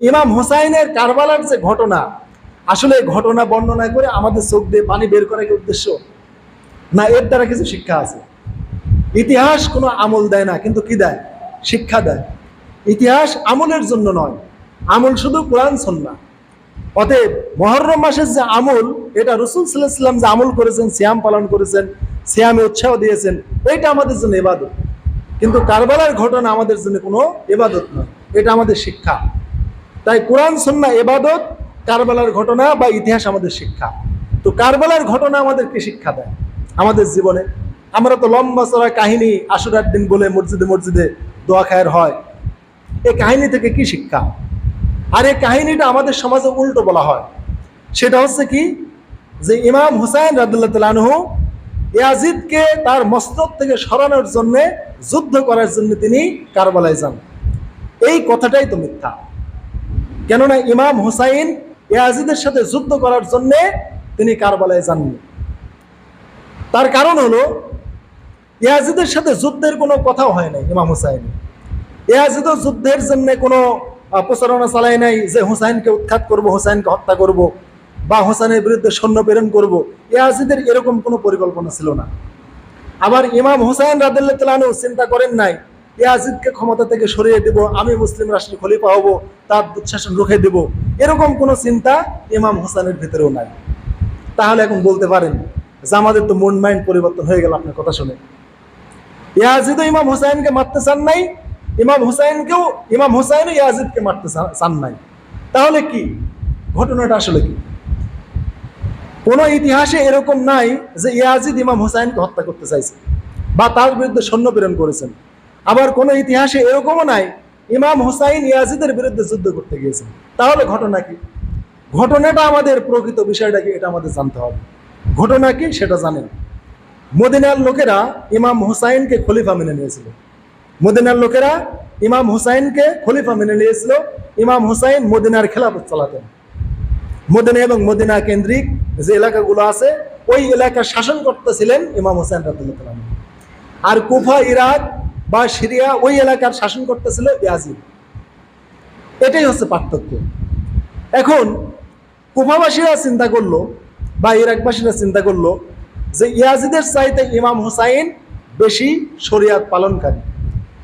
ইমাম হুসাইনের কারবালার যে ঘটনা, আসলে ঘটনা বর্ণনা করে আমাদের চোখ দিয়ে পানি বের করার কি উদ্দেশ্য? না, এর দ্বারা কিছু শিক্ষা আছে? ইতিহাস কোনো আমল দেয় না, কিন্তু কি দেয়? শিক্ষা দেয়। ইতিহাস আমলের জন্য নয়, আমল শুধু কোরআন সন্না অতএব মহরম মাসের যে আমল, এটা রসুল সাল্লাহাম যে আমল করেছেন, সিয়াম পালন করেছেন, সিয়ামে উৎসাহ দিয়েছেন এটা আমাদের জন্য এবাদত কিন্তু কারবালার ঘটনা আমাদের জন্য কোনো এবাদত নয়, এটা আমাদের শিক্ষা। তাই কোরআন সন্না এবাদত কারবালার ঘটনা বা ইতিহাস আমাদের শিক্ষা। তো কারবালার ঘটনা আমাদেরকে শিক্ষা দেয় আমাদের জীবনে। আমরা তো লম্বা চড়া কাহিনী আশুরার দিন বলে মসজিদে মসজিদে দোয়া খায়ের হয়। এই কাহিনী থেকে কি শিক্ষা? আর এই কাহিনীটা আমাদের সমাজে উল্টো বলা হয়। সেটা হচ্ছে কি? যে ইমাম হুসাইন রাদুল্লাহ তালানহু ইয়াজিদকে তার মস্তক থেকে সরানোর জন্য, যুদ্ধ করার জন্য তিনি কারবালায় যান। এই কথাটাই তো মিথ্যা। কেননা ইমাম হুসাইন ইয়াজিদের সাথে যুদ্ধ করার জন্য তিনি কারবালায় যাননি। তার কারণ হলো, ইয়াজিদের সাথে যুদ্ধের কোনো কথাও হয় নাই ইমাম হুসাইন। ইয়াজিদও যুদ্ধের জন্য কোনো প্রচারণা চালায় নাই যে হুসাইনকে উৎখাত করব, হুসাইনকে হত্যা করব, বা হুসাইনের বিরুদ্ধে সৈন্য প্রেরণ করব। ইয়াজিদের এরকম কোনো পরিকল্পনা ছিল না। আবার ইমাম হুসাইন রাদিল্লাহ তালানু চিন্তা করেন নাই ইয়াজিদকে ক্ষমতা থেকে সরিয়ে দেব, আমি মুসলিম রাষ্ট্রের খলিফা হব, তার দুঃশাসন রুখে দেব। এরকম কোনো চিন্তা ইমাম হুসাইনের ভিতরেও নাই। তাহলে এখন বলতে পারেন যে আমাদের তো মন মাইন্ড পরিবর্তন হয়ে গেল আপনার কথা শুনে। ইয়াজিদও ইমাম হুসাইনকে মারতে চান নাই, ইমাম হুসাইনকেও ইমাম হুসাইনও ইয়াজিদকে মারতে চান নাই। তাহলে কি? ঘটনাটা আসলে কি? কোনো ইতিহাসে এরকম নাই যে ইয়াজিদ ইমাম হুসাইনকে হত্যা করতে চাইছে, বা তার বিরুদ্ধে সৈন্য প্রেরণ করেছেন। আবার কোনো ইতিহাসে এরকমও নাই। ইমাম হুসাইন ইয়াজিদের বিরুদ্ধে যুদ্ধ করতে গিয়েছেন। তাহলে ঘটনা কি? ঘটনাটা আমাদের প্রকৃত বিষয়টা কি? এটা আমাদের জানতে হবে। ঘটনা কি? সেটা জানেন। মদিনার লোকেরা ইমাম হুসাইনকে খলিফা মেনে নিয়েছিল। মদিনার লোকেরা ইমাম হুসাইনকে খলিফা মেনে নিয়েছিল। ইমাম হুসাইন মদিনার খেলাফত চালাতেন। মদিনা এবং মদিনা কেন্দ্রিক যে এলাকাগুলো আছে, ওই এলাকার শাসন করতেছিলেন ইমাম হুসাইন আনহু। আর কুফা, ইরাক বা সিরিয়া ওই এলাকার শাসন করতেছিল ইয়াজিদ। এটাই হচ্ছে পার্থক্য। এখন কুফাবাসীরা চিন্তা করল বা ইরাকবাসীরা চিন্তা করল যে ইয়াজিদের চাইতে ইমাম হুসাইন বেশি শরিয়াত পালনকারী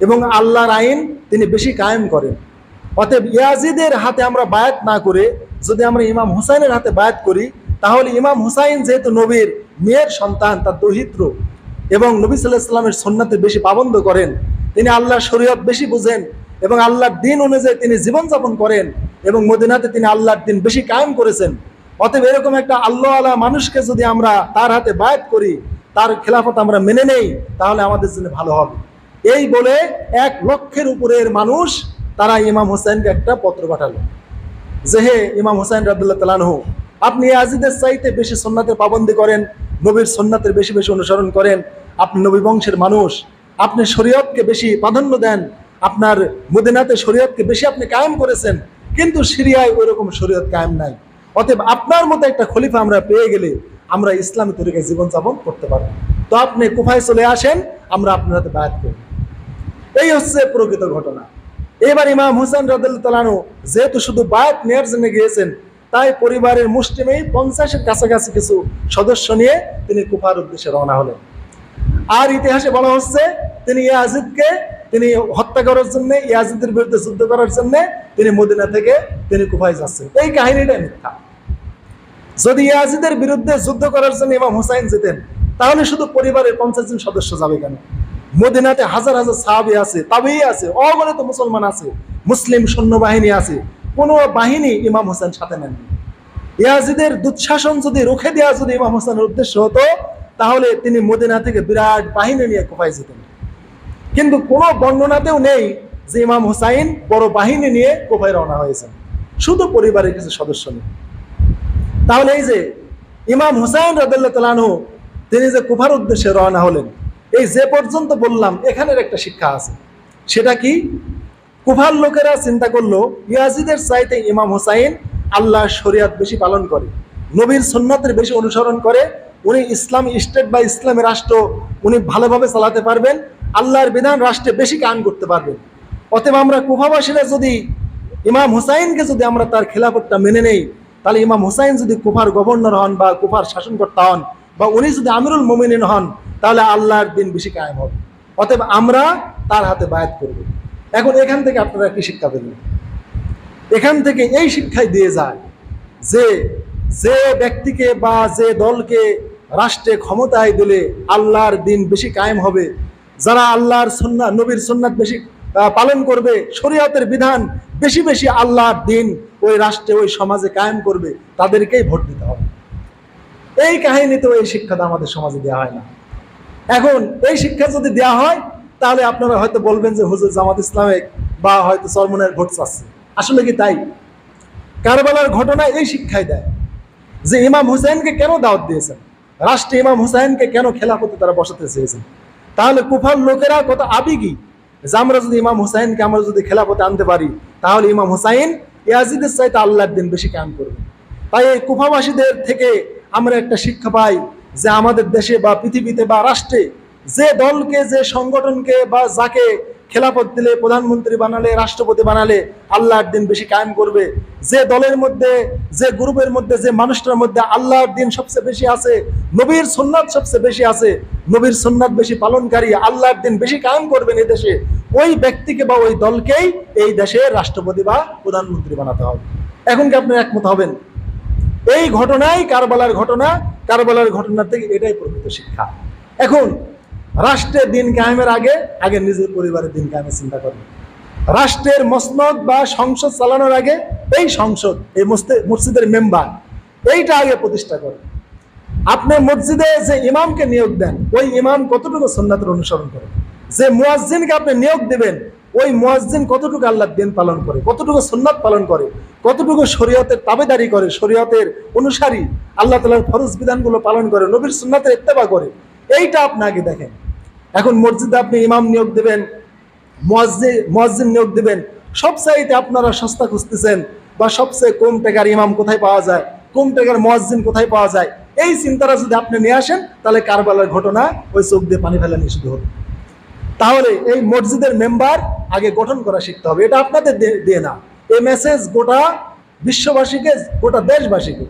এবং আল্লাহর আইন তিনি বেশি কায়েম করেন। অতএব ইয়াজিদের হাতে আমরা বায়াত না করে যদি আমরা ইমাম হুসাইনের হাতে বায়াত করি, তাহলে ইমাম হুসাইন যেহেতু নবীর মেয়ের সন্তান, তার দহিত্র এবং নবী সাল্লাহ ইসলামের সন্ন্যাতে বেশি পাবন্ধ করেন। তিনি আল্লাহর শরীয়ত বেশি বুঝেন এবং আল্লাহর দিন অনুযায়ী তিনি জীবনযাপন করেন এবং মদিনাতে তিনি আল্লাহর দিন বেশি কায়েম করেছেন। অতএব এরকম একটা আল্লাহ আল্লাহ মানুষকে যদি আমরা তার হাতে বায়াত করি, তার খেলাফত আমরা মেনে নেই, তাহলে আমাদের জন্য ভালো হবে। এই বলে এক লক্ষের উপরের মানুষ তারা ইমাম হোসেনকে একটা পত্র পাঠালো। যে হে ইমাম হোসেন রাবদুল্লাহ তালানহ আপনি আজিদের চাইতে বেশি সন্ন্যাতের পাবন্দি করেন নবীর সন্ন্যাতের বেশি বেশি অনুসরণ করেন। আপনি নবী বংশের মানুষ। আপনি শরীয়তকে বেশি প্রাধান্য দেন। আপনার মদিনাতে শরীয়তকে বেশি আপনি কায়েম করেছেন। কিন্তু সিরিয়ায় ওই রকম শরীয়ত কায়েম নাই। অতএব আপনার মতো একটা খলিফা আমরা পেয়ে গেলে আমরা ইসলামী তরিকায় জীবনযাপন করতে পারব। তো আপনি কুফায় চলে আসেন, আমরা আপনার হাতে বায়াত করি এই হচ্ছে প্রকৃত ঘটনা। এবার ইমাম হুসেন রদুল তালানু যেহেতু শুধু বায়াত নেয়ার জন্য গিয়েছেন তাই পরিবারের মুষ্টিমেই পঞ্চাশের কাছাকাছি কিছু সদস্য নিয়ে তিনি কুফার উদ্দেশ্যে রওনা হলেন। আর ইতিহাসে বলা হচ্ছে, তিনি ইয়াজিদকে, তিনি হত্যা করার জন্য, ইয়াজিদের বিরুদ্ধে যুদ্ধ করার জন্য তিনি মদিনা থেকে তিনি কুফায় যাচ্ছেন। এই কাহিনীটা মিথ্যা। যদি ইয়াজিদের বিরুদ্ধে যুদ্ধ করার জন্য ইমাম হুসাইন যেতেন, তাহলে শুধু পরিবারের পঞ্চাশ জন সদস্য যাবে কেন? মদিনাতে হাজার হাজার সাহাবি আছে, তাবেই আছে, অগণিত মুসলমান আছে, মুসলিম সৈন্যবাহিনী আছে, কোনো বাহিনী ইমাম হোসেন সাথে নেননি। ইয়াজিদের দুঃশাসন যদি রুখে দেওয়া যদি ইমাম হোসেনের উদ্দেশ্য হতো, তাহলে তিনি মদিনা থেকে বিরাট বাহিনী নিয়ে কোপায় যেতেন। কিন্তু কোনো বর্ণনাতেও নেই যে ইমাম হুসাইন বড় বাহিনী নিয়ে কোপায় রওনা হয়েছেন। শুধু পরিবারের কিছু সদস্য নিয়ে তাহলে এই যে ইমাম হুসাইন রাদুল্লাহ তালানহু তিনি যে কুফার উদ্দেশ্যে রওনা হলেন, এই যে পর্যন্ত বললাম, এখানের একটা শিক্ষা আছে। সেটা কি? কুফার লোকেরা চিন্তা করল, ইয়াজিদের চাইতে ইমাম হুসাইন আল্লাহ শরিয়াত বেশি পালন করে। নবীর সুন্নতের বেশি অনুসরণ করে। উনি ইসলাম স্টেট বা ইসলামী রাষ্ট্র উনি ভালোভাবে চালাতে পারবেন। আল্লাহর বিধান রাষ্ট্রে বেশি কান করতে পারবেন। অতএব আমরা কুফাবাসীরা যদি ইমাম হুসাইনকে যদি আমরা তার খেলাফতটা মেনে নেই, তাহলে ইমাম হুসাইন যদি কুফার গভর্নর হন বা কুফার শাসনকর্তা হন বা উনি যদি আমিরুল মোমিনিন হন, তাহলে আল্লাহর দিন বেশি কায়েম হবে। অতএব আমরা তার হাতে বায়াত করব। এখন এখান থেকে আপনারা কি শিক্ষা পেলেন? এখান থেকে এই শিক্ষাই দিয়ে যায় যে যে ব্যক্তিকে বা যে দলকে রাষ্ট্রে ক্ষমতায় দিলে আল্লাহর দিন বেশি কায়েম হবে। যারা আল্লাহর সন্না নবীর সন্ন্যাত বেশি পালন করবে, শরীয়তের বিধান বেশি বেশি আল্লাহর দিন ওই রাষ্ট্রে, ওই সমাজে কায়েম করবে, তাদেরকেই ভোট দিতে হবে। এই কাহিনীতেও এই শিক্ষাটা আমাদের সমাজে দেওয়া হয় না। এখন এই শিক্ষা যদি দেওয়া হয়, তাহলে আপনারা হয়তো বলবেন যে, হুজুর জামাত ইসলামে বা হয়তো সরমনের ভোট চাচ্ছে। আসলে কি তাই? কারবালার ঘটনা এই শিক্ষায় দেয় যে ইমাম হুসাইনকে কেন দাওয়াত দিয়েছেন? রাষ্ট্রে ইমাম হুসাইনকে কেন খেলাফতে তারা বসাতে চেয়েছেন? তাহলে কুফার লোকেরা কত আবেগী যে আমরা যদি ইমাম হুসাইনকে আমরা যদি খেলাফতে আনতে পারি, তাহলে ইমাম হুসাইন ইয়াজিদের চাইতে আল্লাহর দিন বেশি কাম করবে। তাই এই কুফাবাসীদের থেকে আমরা একটা শিক্ষা পাই যে আমাদের দেশে বা পৃথিবীতে বা রাষ্ট্রে যে দলকে, যে সংগঠনকে বা যাকে খেলাফত দিলে, প্রধানমন্ত্রী বানালে, রাষ্ট্রপতি বানালে, আল্লাহর দিন বেশি কায়েম করবে। যে দলের মধ্যে, যে গ্রুপের মধ্যে, যে মানুষটার মধ্যে আল্লাহর দিন সবচেয়ে বেশি আছে, নবীর সুন্নাত সবচেয়ে বেশি আছে, নবীর সুন্নাত বেশি পালনকারী, আল্লাহর দিন বেশি কায়েম করবেন এই দেশে, ওই ব্যক্তিকে বা ওই দলকেই এই দেশের রাষ্ট্রপতি বা প্রধানমন্ত্রী বানাতে হবে। এখন কি আপনি একমত হবেন? এই ঘটনাই কারবালার ঘটনা কারবালার ঘটনা থেকে এটাই প্রকৃত শিক্ষা। এখন রাষ্ট্রের দিন কায়েমের আগে আগে নিজের পরিবারের দিন কায়েমের চিন্তা করবে। রাষ্ট্রের মসনদ বা সংসদ চালানোর আগে এই সংসদ, এই মসজিদের মেম্বার, এইটা আগে প্রতিষ্ঠা করে আপনি মসজিদে যে ইমামকে নিয়োগ দেন, ওই ইমাম কতটুকু সন্ন্যাতের অনুসরণ করে? যে মুয়াজ্জিনকে আপনি নিয়োগ দেবেন, ওই মুয়াজ্জিন কতটুকু আল্লাহ দিন পালন করে? কতটুকু সুন্নাত পালন করে? কতটুকু শরীয়তের তাবেদারি করে? শরীয়তের অনুসারী আল্লাহ তালার ফরজ বিধানগুলো পালন করে? নবীর সুন্নাতের ইত্তেবা করে? এইটা আপনি আগে দেখেন। এখন মসজিদে আপনি ইমাম নিয়োগ দেবেন মসজিদ নিয়োগ দেবেন সব চাইতে আপনারা সস্তা খুঁজতেছেন বা সবচেয়ে কম টাকার ইমাম কোথায় পাওয়া যায়, কম টাকার মুয়াজ্জিন কোথায় পাওয়া যায়, এই চিন্তাটা যদি আপনি নিয়ে আসেন, তাহলে কারবালার ঘটনা ওই চোখ দিয়ে পানি ফেলা নিষিদ্ধ হবে। তাহলে এই মসজিদের মেম্বার আগে গঠন করা শিখতে হবে, এটা আপনাদের দিয়ে- না। এই মেসেজ গোটা বিশ্ববাসীকে, গোটা দেশবাসীকে।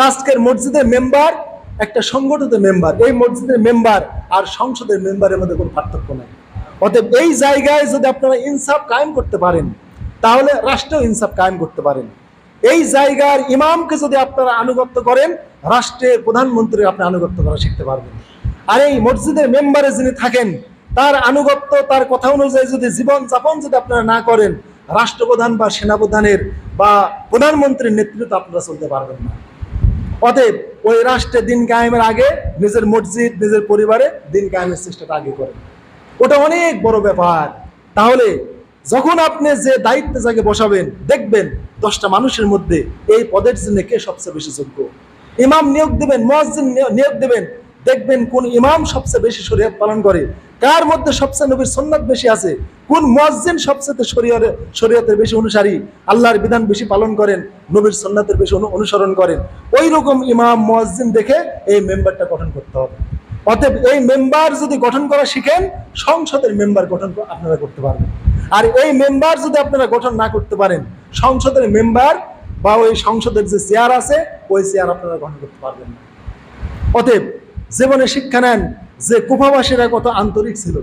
আজকের মসজিদের মেম্বার একটা সংগঠিত মেম্বার এই মসজিদের মেম্বার আর সংসদের মেম্বারের মধ্যে কোনো পার্থক্য নাই। অতএব এই জায়গায় যদি আপনারা ইনসাফ কায়েম করতে পারেন, তাহলে রাষ্ট্রেও ইনসাফ কায়েম করতে পারেন। এই জায়গার ইমামকে যদি আপনারা আনুগত্য করেন, রাষ্ট্রের প্রধানমন্ত্রীর আপনি আনুগত্য করা শিখতে পারবেন। আর এই মসজিদের মেম্বারে যিনি থাকেন, তার আনুগত্য, তার কথা অনুযায়ী যদি জীবন যাপন যদি আপনারা না করেন, রাষ্ট্রপ্রধান বা সেনাপ্রধানের বা প্রধানমন্ত্রীর নেতৃত্ব আপনারা চলতে পারবেন না। অতএব ওই রাষ্ট্রে দিন কায়েমের আগে নিজের মসজিদ, নিজের পরিবারে দিন কায়েমের চেষ্টাটা আগে করেন। ওটা অনেক বড় ব্যাপার। তাহলে যখন আপনি যে দায়িত্বে যাকে বসাবেন, দেখবেন দশটা মানুষের মধ্যে এই পদের জন্য কে সবচেয়ে বেশি যোগ্য? ইমাম নিয়োগ দেবেন, মসজিদ নিয়োগ দেবেন দেখবেন কোন ইমাম সবচেয়ে বেশি শরীয়ত পালন করে। কার মধ্যে সবচেয়ে নবীর সন্ন্যত বেশি আছে? কোন মুয়াজ্জিন সবচেয়ে শরীয়তের শরীয়তের বেশি অনুসারী? আল্লাহর বিধান বেশি পালন করেন, নবীর সন্ন্যতের বেশি অনুসরণ করেন। ওই রকম ইমাম, মুয়াজ্জিন দেখে এই মেম্বারটা গঠন করতে হবে। অতএব এই মেম্বার যদি গঠন করা শিখেন, সংসদের মেম্বার গঠন আপনারা করতে পারবেন। আর এই মেম্বার যদি আপনারা গঠন না করতে পারেন, সংসদের মেম্বার বা ওই সংসদের যে চেয়ার আছে, ওই চেয়ার আপনারা গঠন করতে পারবেন না। অতএব জীবনে শিক্ষা নেন যে কুফাবাসীরা কত আন্তরিক ছিল।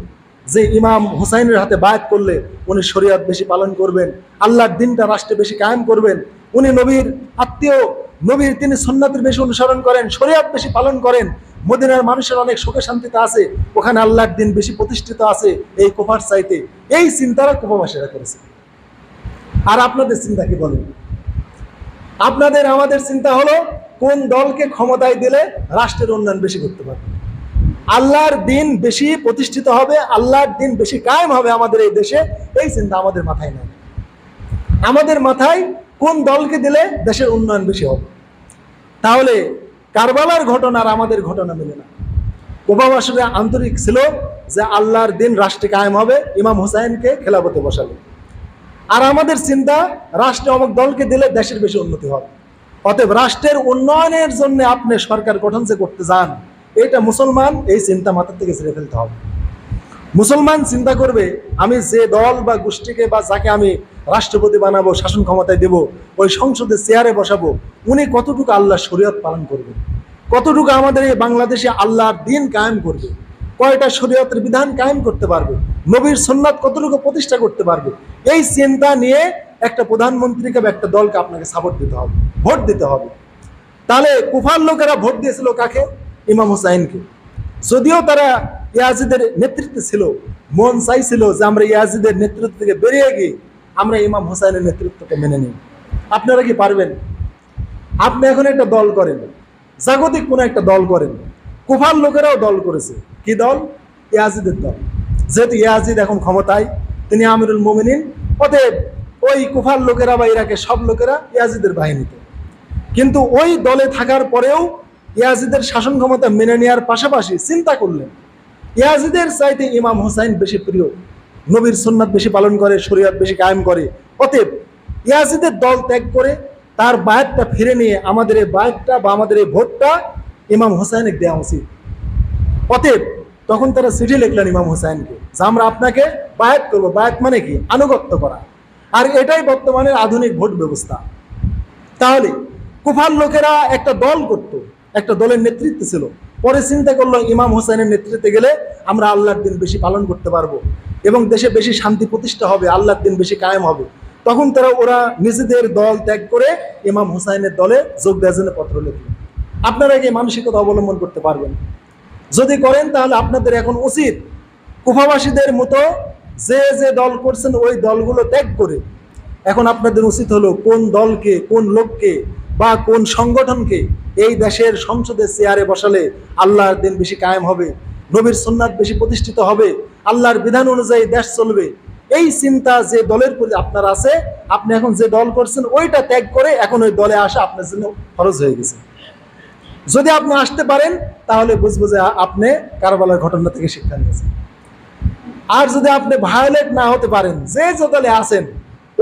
যে ইমাম হুসাইনের হাতে বায়াত করলে উনি শরীয়ত বেশি পালন করবেন, আল্লাহর দিনটা রাষ্ট্রে বেশি কায়েম করবেন। উনি নবীর আত্মীয়, নবীর তিনি সন্ন্যাতের বেশি অনুসরণ করেন, শরীয়ত বেশি পালন করেন। মদিনার মানুষের অনেক সুখে শান্তিতে আছে, ওখানে আল্লাহর দিন বেশি প্রতিষ্ঠিত আছে এই কুফার চাইতে। এই চিন্তারা কুফাবাসীরা করেছে। আর আপনাদের চিন্তা কি বলেন? আপনাদের, আমাদের চিন্তা হলো কোন দলকে ক্ষমতায় দিলে রাষ্ট্রের উন্নয়ন বেশি করতে পারবে? আল্লাহর দিন বেশি প্রতিষ্ঠিত হবে, আল্লাহর দিন বেশি কায়েম হবে আমাদের এই দেশে, এই চিন্তা আমাদের মাথায় নেই। আমাদের মাথায় কোন দলকে দিলে দেশের উন্নয়ন বেশি হবে? তাহলে কারবালার ঘটনা আর আমাদের ঘটনা মিলে না। কোবাবাসীরা আন্তরিক ছিল যে আল্লাহর দিন রাষ্ট্রে কায়েম হবে, ইমাম হুসাইনকে খেলাফতে বসাবে আর আমাদের চিন্তা, রাষ্ট্রে অমুক দলকে দিলে দেশের বেশি উন্নতি হবে। অতএব রাষ্ট্রের উন্নয়নের জন্য আপনি সরকার গঠন যে করতে যান, এটা মুসলমান এই চিন্তা মাথার থেকে ছেড়ে ফেলতে হবে। মুসলমান চিন্তা করবে, আমি যে দল বা গোষ্ঠীকে বা যাকে আমি রাষ্ট্রপতি বানাবো, শাসন ক্ষমতায় দেব, ওই সংসদে চেয়ারে বসাবো, উনি কতটুকু আল্লাহ শরীয়ত পালন করবে? কতটুকু আমাদের এই বাংলাদেশে আল্লাহর দিন কায়েম করবে? কয়টা শরীয়তের বিধান কায়েম করতে পারবে? নবীর সন্ন্যাত কতটুকু প্রতিষ্ঠা করতে পারবে? এই চিন্তা নিয়ে একটা প্রধানমন্ত্রীকে বা একটা দলকে আপনাকে সাপোর্ট দিতে হবে, ভোট দিতে হবে। তাহলে কুফার লোকেরা ভোট দিয়েছিল কাকে? ইমাম হুসাইনকে। যদিও তারা ইয়াজিদের নেতৃত্বে ছিল, মন চাইছিল যে আমরা ইয়াজিদের নেতৃত্ব থেকে বেরিয়ে গিয়ে আমরা ইমাম হুসাইনের নেতৃত্বকে মেনে নিই। আপনারা কি পারবেন? আপনি এখন একটা দল করেন, জাগতিক কোনো একটা দল করেন, কুফার লোকেরাও দল করেছে। কি দল? ইয়াজিদের দল। যেহেতু ইয়াজিদ এখন ক্ষমতায়, তিনি আমিরুল মোমিনিন, অতএব ওই কুফার লোকেরা বা ইরাকের সব লোকেরা ইয়াজিদের বাহিনীতে কিন্তু ওই দলে থাকার পরেও ইয়াজিদের শাসন ক্ষমতা মেনে নেওয়ার পাশাপাশি চিন্তা করলেন, ইয়াজিদের চাইতে ইমাম হোসাইন বেশি প্রিয়, নবীর সুন্নাত বেশি পালন করে, শরীয়ত বেশি কায়েম করে। অতএব ইয়াজিদের দল ত্যাগ করে তার বায়াতটা ফিরে নিয়ে আমাদের এই বায়াতটা বা আমাদের এই ভোটটা ইমাম হোসাইনের দেওয়া উচিত। অতএব তখন তারা চিঠি লিখলেন ইমাম হোসাইনকে যে আমরা আপনাকে বায়াত করব। বায়াত মানে কি? আনুগত্য করা। আর এটাই বর্তমানের আধুনিক ভোট ব্যবস্থা। তাহলে কুফার লোকেরা একটা দল করত, একটা দলের নেতৃত্ব ছিল। পরে চিন্তা করল ইমাম হোসেনের নেতৃত্বে গেলে আমরা আল্লাহর দিন বেশি পালন করতে পারব এবং দেশে বেশি শান্তি প্রতিষ্ঠা হবে, আল্লাহর দিন বেশি কায়েম হবে। তখন তারা ওরা নিজেদের দল ত্যাগ করে ইমাম হুসাইনের দলে যোগ দেওয়ার পত্র লিখল। আপনারা কি মানসিকতা অবলম্বন করতে পারবেন? যদি করেন তাহলে আপনাদের এখন উচিত কুফাবাসীদের মতো যে যে দল করছেন ওই দলগুলো ত্যাগ করে। এখন আপনাদের উচিত হলো কোন দলকে, কোন লোককে বা কোন সংগঠনকে এই দেশের সংসদের চেয়ারে বসালে আল্লাহর দিন বেশি কায়েম হবে, নবীর সুন্নাত বেশি প্রতিষ্ঠিত হবে, আল্লাহর বিধান অনুযায়ী দেশ চলবে। এই চিন্তা যে দলের প্রতি আপনার আছে, আপনি এখন যে দল করছেন ওইটা ত্যাগ করে এখন ওই দলে আসা আপনার জন্য খরচ হয়ে গেছে। যদি আপনি আসতে পারেন, তাহলে বুঝব যে আপনি কারবালার ঘটনা থেকে শিক্ষা নিয়েছেন। আর যদি আপনি ভায়োলেট না হতে পারেন, যে যে দলে আছেন,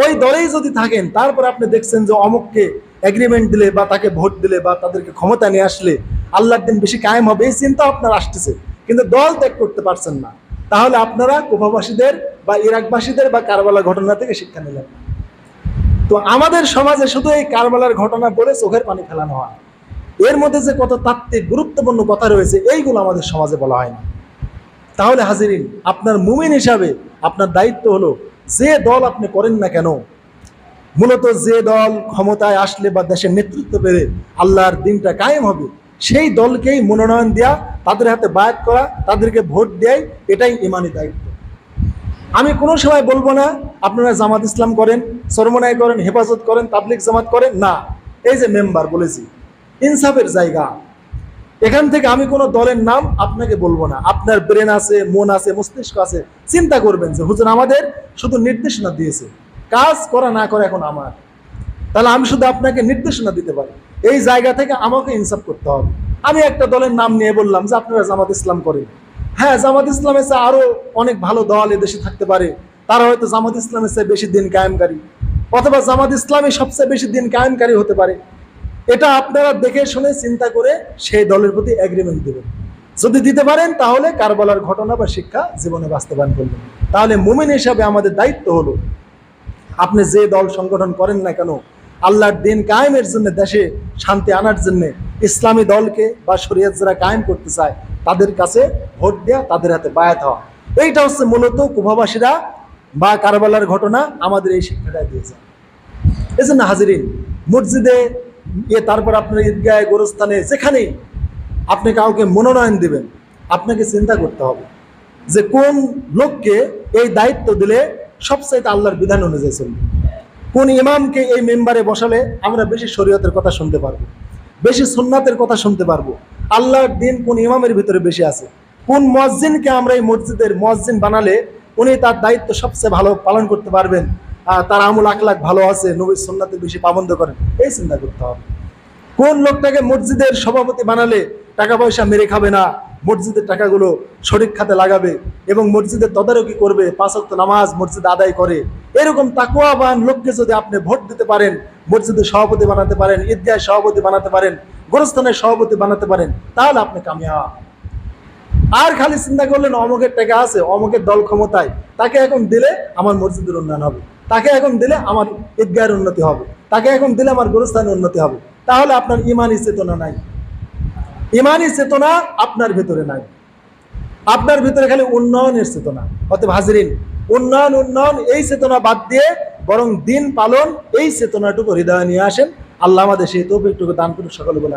ওই দলেই যদি থাকেন, তারপর আপনি দেখছেন যে অমুককে এগ্রিমেন্ট দিলে বা তাকে ভোট দিলে বা তাদেরকে ক্ষমতা নিয়ে আসলে আল্লাহর দিন বেশি কায়েম হবে, এই চিন্তা আপনার আসতেছে। কিন্তু দল ত্যাগ করতে পারছেন না। তাহলে আপনারা কুফাবাসীদের বা ইরাকবাসীদের বা কারবালা ঘটনা থেকে শিক্ষা নিলেন। তো আমাদের সমাজে শুধু এই কারবালার ঘটনা বলে চোখের পানি ফেলানো হয়। এর মধ্যে যে কত তাত্ত্বিক, গুরুত্বপূর্ণ কথা রয়েছে, এইগুলো আমাদের সমাজে বলা হয় না। তাহলে হাজিরিন, আপনার মুমিন হিসাবে আপনার দায়িত্ব হলো যে দল আপনি করেন না কেন। মূলত যে দল ক্ষমতায় আসলে বা দেশের নেতৃত্ব পেলে আল্লাহর দিনটা কায়েম হবে, সেই দলকেই মনোনয়ন দেওয়া তাদের হাতে বায়াত করা, তাদেরকে ভোট দেয় এটাই ইমানি দায়িত্ব। আমি কোনো সময় বলব না, আপনারা জামাত ইসলাম করেন সরমনাই করেন, হেফাজত করেন তাবলিক জামাত করেন, না। এই যে মেম্বার বলেছি, ইনসাফের জায়গা। এখান থেকে আমি কোনো দলের নাম আপনাকে বলব না। আপনার ব্রেন আছে, মন আছে, মস্তিষ্ক আছে, চিন্তা করবেন যে হুজুর আমাদের শুধু নির্দেশনা দিয়েছে। কাজ করা না করা এখন আমার। তাহলে আমি শুধু আপনাকে নির্দেশনা দিতে পারি। এই জায়গা থেকে আমাকে ইনসাফ করতে হবে। আমি একটা দলের নাম নিয়ে বললাম যে আপনারা জামাত ইসলাম করেন। হ্যাঁ জামাত ইসলামের চেয়ে আরও অনেক ভালো দল এদেশে থাকতে পারে। তারা হয়তো জামাত ইসলামের চেয়ে বেশি দিন কায়েমকারী। অথবা জামাত ইসলামী সবচেয়ে বেশি দিন কায়েমকারী হতে পারে। এটা আপনারা দেখে শুনে চিন্তা করে সেই দলের প্রতি এগ্রিমেন্ট দেবেন। যদি দিতে পারেন, তাহলে কারবালার ঘটনা বা শিক্ষা জীবনে বাস্তবায়ন করবেন। তাহলে মুমিন হিসাবে আমাদের দায়িত্ব হলো, আপনি যে দল সংগঠন করেন না কেন, আল্লাহর দিন কায়েমের জন্য, দেশে শান্তি আনার জন্য ইসলামী দলকে বা শরীয়ত যারা কায়েম করতে চায়, তাদের কাছে ভোট দেওয়া তাদের হাতে বায়াত হওয়া। এইটা হচ্ছে মূলত কুভাবাসীরা বা কারবালার ঘটনা আমাদের এই শিক্ষাটা দিয়েছে এই জন্য হাজিরিন, মসজিদে ইয়ে তারপর আপনার ঈদগাহে, গোরস্থানে, যেখানেই আপনি কাউকে মনোনয়ন দিবেন, আপনাকে চিন্তা করতে হবে যে কোন লোককে এই দায়িত্ব দিলে সবচাইতে আল্লাহর বিধান অনুযায়ী চলবে। কোন ইমামকে এই মেম্বারে বসালে আমরা বেশি শরীয়তের কথা শুনতে পারব, বেশি সুন্নাতের কথা শুনতে পারব, আল্লাহর দিন কোন ইমামের ভিতরে বেশি আছে, কোন মসজিদকে আমরা এই মসজিদের মসজিদ বানালে উনি তার দায়িত্ব সবচেয়ে ভালো পালন করতে পারবেন তার আমল আখলাখ ভালো আছে, নবীর সুন্নাতের বেশি পাবন্ধ করেন। এই চিন্তা করতে হবে। কোন লোকটাকে মসজিদের সভাপতি বানালে টাকা পয়সা মেরে খাবে না? মসজিদের টাকাগুলো শরিক খাতে লাগাবে এবং মসজিদের তদারকি করবে, পাঁচ নামাজ মসজিদ আদায় করে। এরকম তাকুয়াবান লোককে যদি আপনি ভোট দিতে পারেন, মসজিদের সভাপতি বানাতে পারেন, ঈদগাহের সভাপতি বানাতে পারেন, গোরস্থানের সভাপতি বানাতে পারেন, তাহলে আপনি কামিয়া আর খালি চিন্তা করলেন অমুকের টাকা আছে, অমুকের দল ক্ষমতায়, তাকে এখন দিলে আমার মসজিদের উন্নয়ন হবে। তাকে এখন দিলে আমার ঈদগাহের উন্নতি হবে। তাকে এখন দিলে আমার গুরুস্থানের উন্নতি হবে। তাহলে আপনার ইমানি চেতনা নাই। ইমানই চেতনা আপনার ভিতরে নাই। আপনার ভিতরে খালি উন্নয়নের চেতনা। অতএব হাজিরিন, উন্নয়ন উন্নয়ন, এই চেতনা বাদ দিয়ে বরং দিন পালন, এই চেতনাটুকু হৃদয়ে নিয়ে আসেন। আল্লাহ আমাদের সেই তৌফিকটুকু দান করুন সকলে বলে